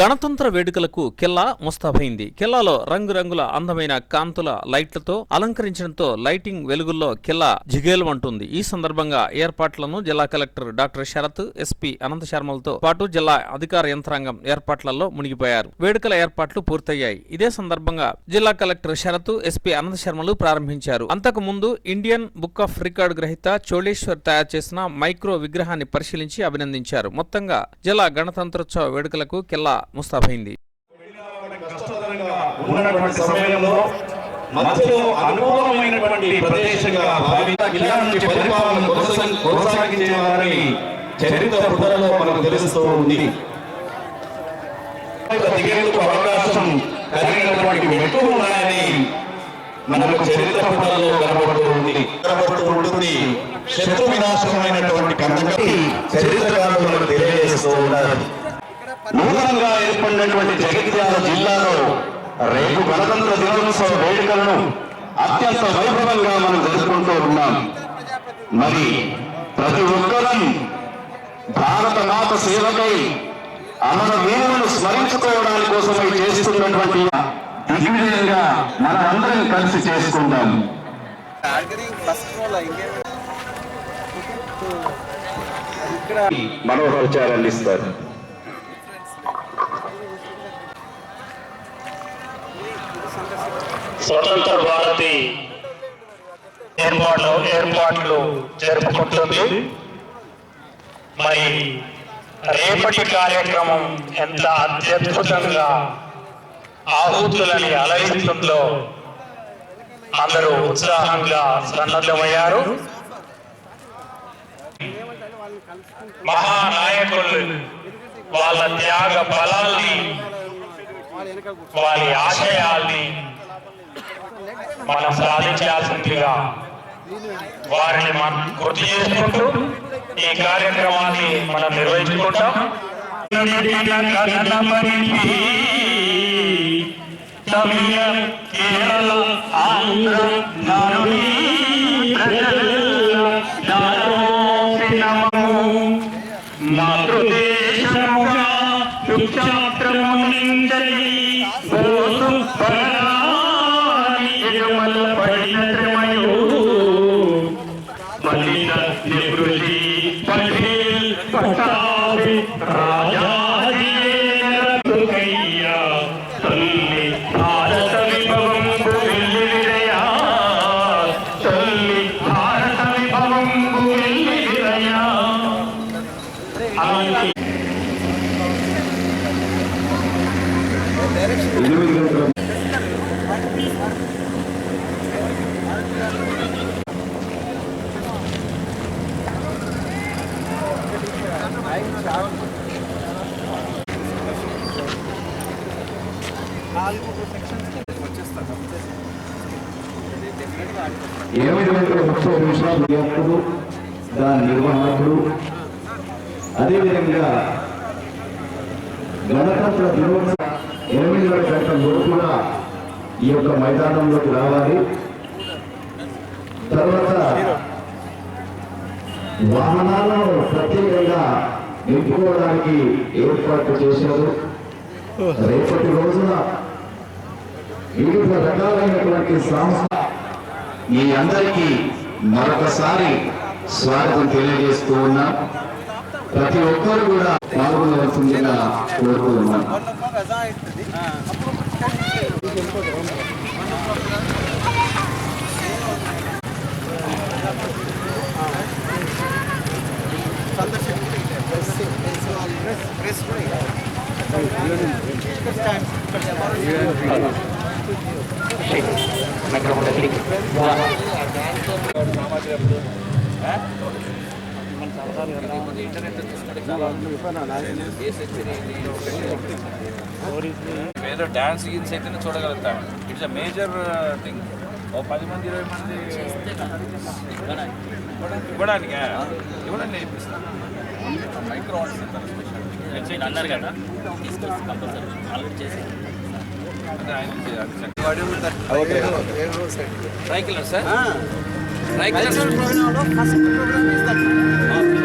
గణతంత్ర వేడుకలకు కిల్లా ముస్తాబైంది. కిల్లాలో రంగురంగుల అందమైన కాంతుల లైట్లతో అలంకరించడంతో లైటింగ్ వెలుగుల్లో కిల్లా జిగేలుమంటుంది. ఈ సందర్భంగా ఏర్పాట్లను జిల్లా collector doctor Sharath SP Anantha శర్మలతో పాటు జిల్లా అధికార యంత్రాంగం ఏర్పాట్లలో మునిగిపోయారు. వేడుకల ఏర్పాట్లు పూర్తయ్యాయి. ఇదే సందర్భంగా జిల్లా కలెక్టర్ శరత్ ఎస్పీ అనంత శర్మలు ప్రారంభించారు. అంతకు ముందు ఇండియన్ బుక్ ఆఫ్ రికార్డు గ్రహీత చోళేశ్వర్ తయారు చేసిన మైక్రో విగ్రహాన్ని పరిశీలించి అభినందించారు. మొత్తంగా జిల్లా గణతంత్రోత్సవ వేడుకలకు కిల్లా ముస్తాబైంది. ఉన్నటువంటి సమయంలో మధ్యలో అనుకూలమైనటువంటి ప్రదేశంగా నుంచి పరిపాలన చరిత్ర పుటలలో మనకు తెలుస్తూ ఉంది. దిగేందుకు అవకాశం కలిగినటువంటి మెట్లు ఉన్నాయని మనకు చరిత్ర పుటలలో కనబడుతూ ఉంది. కనబడుతూ ఉంటుంది శత్రు వినాశనమైనటువంటి కన్నగట్టి చరిత్రకారులు మనకు తెలియజేస్తూ ఉన్నారు నూతనంగా ఏర్పడినటువంటి జగిత్యాల జిల్లాలో రేపు గణతంత్ర దినోత్సవ వేడుకలను అత్యంత వైభవంగా మనం జరుపుకుంటూ ఉన్నాం. మరి ప్రతి ఒక్కరం భారత మాత సేవకై అమర వీరులను స్మరించుకోవడానికి కోసమై చేస్తున్నటువంటి దిగ్విజయంగా మనం అందరం కలిసి చేసుకుందాం. ఆర్గనైజింగ్ ఫస్ట్ రోల్ ఇంకేం ఇక్కడ మనోహరచారాన్ని ఇస్తారు. స్వతంత్ర భారతి ఏర్పాట్లు ఏర్పాట్లు జరుపుకుంటుంది. మరి రేపటి కార్యక్రమం ఎంత అత్యద్భుతంగా ఆహుతులని అలరిస్తుందో అందరూ ఉత్సాహంగా సన్నద్ధమయ్యారు. మహానాయకులు వాళ్ళ త్యాగ బలాల్ని వారి ఆశయాల్ని మనం సాధించాల్సిందిగా వారిని మనం గుర్తు చేసుకుంటూ ఈ కార్యక్రమాన్ని మనం నిర్వహించుకుంటాం. తమిళ కేరళ ఆంధ్ర ఇరవై రెండు ముప్పై నిమిషాలు ఎప్పుడు దాని నిర్వహణకుడు అదేవిధంగా గణతంత్ర దినోత్సవ ఎనిమిది గంటల కూడా ఈ యొక్క మైదానంలోకి రావాలి. తర్వాత వాహనాలను ప్రత్యేకంగా నింపుకోవడానికి ఏర్పాటు చేశారు. రేపటి రోజున వివిధ రకాలైనటువంటి సంస్థ మీ అందరికీ మరొకసారి స్వాగతం తెలియజేస్తూ ఉన్నా. ప్రతి ఒక్కరు కూడా పాల్గొనవలసిందిగా కోరుతూ ఉన్నా. వన్ ఓ క్లాక్ ప్రెస్ కూడా ఏదో డాన్స్ గీన్స్ అయితేనే చూడగలుగుతాం. ఇట్స్ అ మేజర్ థింగ్ ఓ పది మంది ఇరవై మంది ఇవ్వడానికి ఇవ్వడానికి నేర్పిస్తాను మైక్రో ఆర్ట్స్ అన్నారు కదా తీసుకొచ్చి కంపల్సరీ ఆల్రెడీ చేసి అంటే ఆయన tri killer sir tri killer cultural programme first programme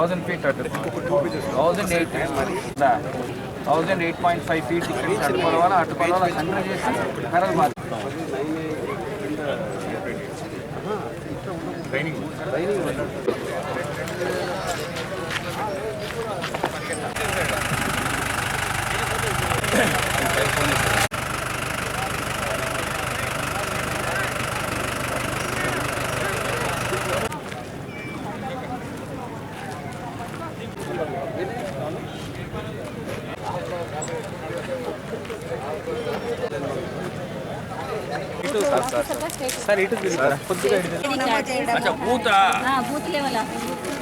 thousand feet అటు. Thousand eight thousand eight point five feet ఇక్కడ అటు పొలవాల అటు పొలవాల సెంటర్ చేసి కర్రలు మార్చి అచ్చా బూత్ బూత్ లెవెల్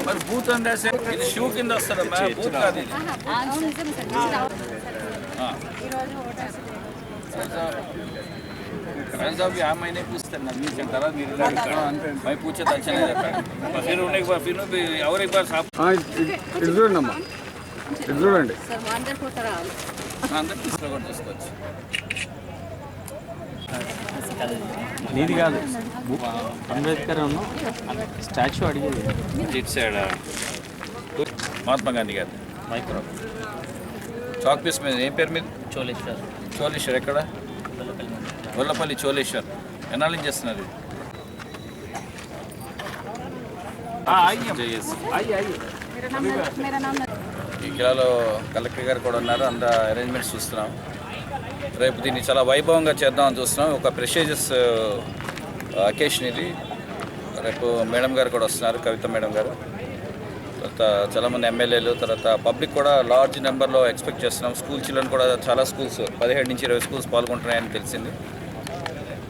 మరి బూత్ అంటే ఇది షూ కింద వస్తుందమ్మా బూత్ కాదు ఇది रंग साहब यहाँ महीने पूछते ना नहीं चलता रहा मेरे लड़का मैं पूछे तो अच्छा नहीं रहता फिर उन्हें एक बार फिर भी और एक बार साहब ఇటు చూడండి అమ్మా ఇటు చూడండి సార్ అందరు పోతారా अंदर तीसरा बार తీసుకోవచ్చు నీది కాదు. అంబేద్కర్ స్టాచ్యూ అడిగేది. ఇట్ సైడ్ మహాత్మా గాంధీ గారు. మైక్రో చాక్ పీస్ మీద ఏం పేరు మీద? చోళేశ్వర్. చోళేశ్వర్ ఎక్కడ? గొల్లపల్లి చోళేశ్వర్. ఎన్నాళ్ళ నుంచి చేస్తున్నారు. ఈ కిలాలో కలెక్టర్ గారు కూడా ఉన్నారు. అంత అరేంజ్మెంట్స్ చూస్తున్నాం. రేపు దీన్ని చాలా వైభవంగా చేద్దామని చూస్తున్నాం. ఒక ప్రెషియస్ అకేషన్ ఇది. రేపు మేడం గారు కూడా వస్తున్నారు కవిత మేడం గారు. తర్వాత చాలామంది ఎమ్మెల్యేలు తర్వాత పబ్లిక్ కూడా లార్జ్ నెంబర్లో ఎక్స్పెక్ట్ చేస్తున్నాం. స్కూల్ చిల్డ్రన్ కూడా చాలా స్కూల్స్ పదిహేడు నుంచి ఇరవై స్కూల్స్ పాల్గొంటున్నాయని తెలిసింది.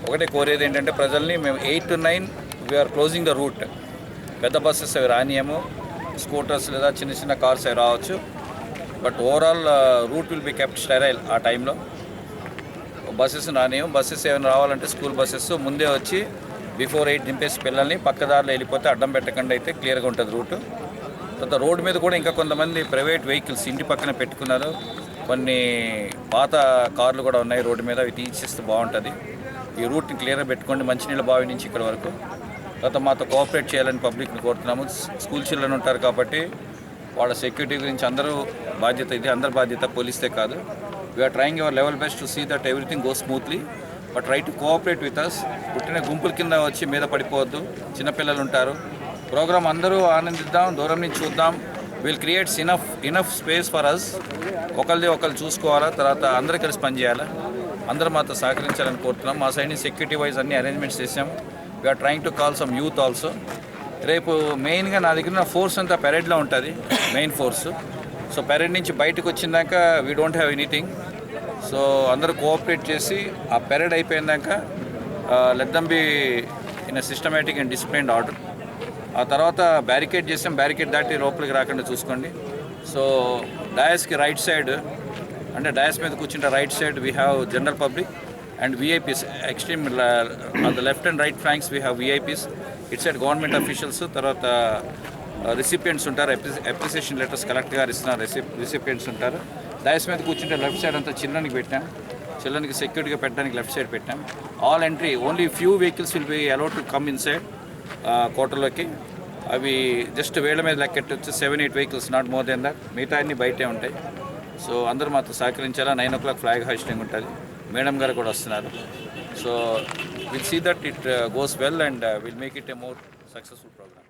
ఒకటే కోరేది ఏంటంటే ప్రజల్ని మేము eight to nine we're closing the route పెద్ద బస్సెస్ అవి రానియము. స్కూటర్స్ లేదా చిన్న చిన్న కార్స్ అవి రావచ్చు. But overall route will be kept sterile ఆ టైంలో బస్సెస్ రానియం బస్సెస్ ఏమైనా రావాలంటే స్కూల్ బస్సెస్. ముందే వచ్చి బిఫోర్ ఎయిట్ దింపేసి పిల్లల్ని పక్కదారిలో వెళ్ళిపోతే అడ్డం పెట్టకుండా అయితే క్లియర్గా ఉంటుంది రూటు. తర్వాత రోడ్డు మీద కూడా ఇంకా కొంతమంది ప్రైవేట్ వెహికల్స్ ఇంటి పక్కన పెట్టుకున్నారు. కొన్ని పాత కార్లు కూడా ఉన్నాయి రోడ్డు మీద. అవి తీసేస్తే బాగుంటుంది. ఈ రూట్ని క్లియర్గా పెట్టుకోండి. మంచినీళ్ళ బావి నుంచి ఇక్కడ వరకు. తర్వాత మాతో కోఆపరేట్ చేయాలని పబ్లిక్ని కోరుతున్నాము. స్కూల్ చిల్డ్రన్ ఉంటారు కాబట్టి వాళ్ళ సెక్యూరిటీ గురించి అందరూ బాధ్యత ఇది అందరి బాధ్యత పోలీస్తే కాదు. We're trying your level best to see that everything go smoothly but try to cooperate with us పుట్టిన గుంపుల కింద వచ్చి మీద పడిపోవద్దు. చిన్నపిల్లలు ఉంటారు. ప్రోగ్రామ్ అందరూ ఆనందిద్దాం దూరం నుంచి చూద్దాం. Will creates enough enough space for us ఒకరిది ఒకరు చూసుకోవాలా తర్వాత అందరూ కలిసి పనిచేయాలా అందరూ మాతో సహకరించాలని కోరుతున్నాం. మా సైడ్ సెక్యూరిటీ వైజ్ అన్ని అరేంజ్మెంట్స్ చేసాం we're trying to call some youth also రేపు మెయిన్గా నా దగ్గర ఫోర్స్ అంతా పెరేడ్లో ఉంటుంది మెయిన్ ఫోర్స్ సో పెరేడ్ నుంచి బయటకు వచ్చిందాక we don't have anything so అందరూ కోఆపరేట్ చేసి ఆ పెరేడ్ అయిపోయిందాక లెద్దం be in systematic and disciplined order ఆ తర్వాత బ్యారికేడ్ చేసాం బ్యారికేడ్ దాటి లోపలికి రాకుండా చూసుకోండి. సో డయాస్కి రైట్ సైడ్ అంటే డయాస్ మీద కూర్చుంటే right side we have general public and VIPs extreme on the left and right flanks we have VIPs it side government officials తర్వాత uh, రిసిపియంట్స్ ఉంటారు. అప్రిసియేషన్ లెటర్స్ కలెక్ట్ గారు ఇస్తున్నారు recipients ఉంటారు. Dais మీద కూర్చుంటే లెఫ్ట్ సైడ్ అంతా చిల్డ్రన్కి పెట్టాం. చిల్డ్రన్కి సెక్యూరిటీగా పెట్టడానికి లెఫ్ట్ సైడ్ పెట్టాం. All entry only few vehicles will be allowed to come inside కోటలోకి అవి జస్ట్ వేళ్ళ మీద లెక్కెట్టొచ్చి. Seven eight vehicles not more than that మిగతా అన్ని బయటే ఉంటాయి. సో అందరూ మాతో సహకరించాలా? Nine o'clock flag hoisting ఉంటుంది. మేడం గారు కూడా వస్తున్నారు. So will see that it goes well and will make it a more successful programme